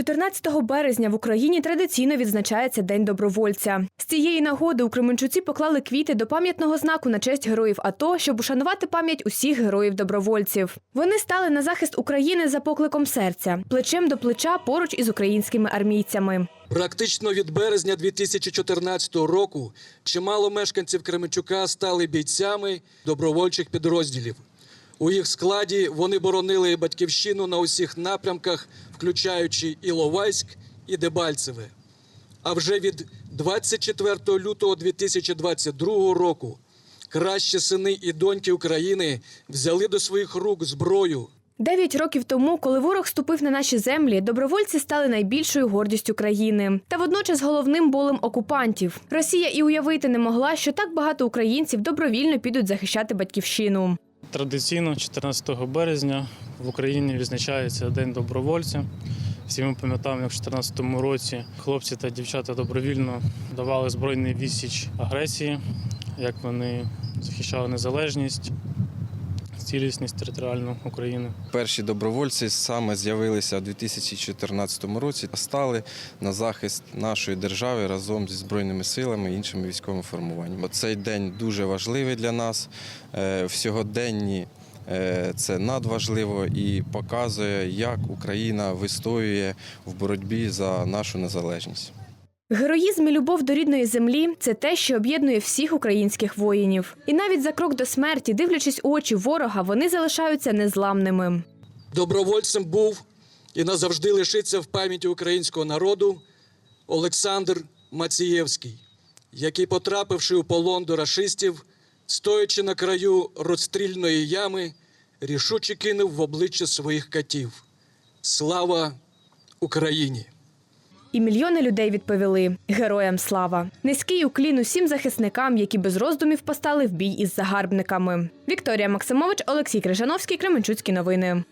14 березня в Україні традиційно відзначається День добровольця. З цієї нагоди у Кременчуці поклали квіти до пам'ятного знаку на честь героїв АТО, щоб ушанувати пам'ять усіх героїв-добровольців. Вони стали на захист України за покликом серця, плечем до плеча поруч із українськими армійцями. Практично від березня 2014 року чимало мешканців Кременчука стали бійцями добровольчих підрозділів. У їх складі вони боронили батьківщину на усіх напрямках, включаючи Іловайськ і Дебальцеве. А вже від 24 лютого 2022 року кращі сини і доньки України взяли до своїх рук зброю, Дев'ять років тому, коли ворог ступив на наші землі, добровольці стали найбільшою гордістю країни та водночас головним болем окупантів. Росія і уявити не могла, що так багато українців добровільно підуть захищати батьківщину. Традиційно 14 березня в Україні відзначається День добровольця. Всі ми пам'ятаємо, як в 2014 році хлопці та дівчата добровільно давали збройний відсіч агресії, як вони захищали незалежність, цілісність територіальну України. Перші добровольці саме з'явилися у 2014 році та стали на захист нашої держави разом зі збройними силами і іншими військовими формуваннями. Цей день дуже важливий для нас. Е, В сьогоденні е, це надважливо і показує, як Україна вистоює в боротьбі за нашу незалежність. Героїзм і любов до рідної землі це те, що об'єднує всіх українських воїнів. І навіть за крок до смерті, дивлячись у очі ворога, вони залишаються незламними. Добровольцем був і назавжди лишиться в пам'яті українського народу Олександр Мацієвський, який, потрапивши у полон до рашистів, стоячи на краю розстрільної ями, рішуче кинув в обличчя своїх катів. Слава Україні! І мільйони людей відповіли героям слава. Низький уклін усім захисникам, які без роздумів постали в бій із загарбниками. Вікторія Максимович, Олексій Крижановський, Кременчуцькі новини.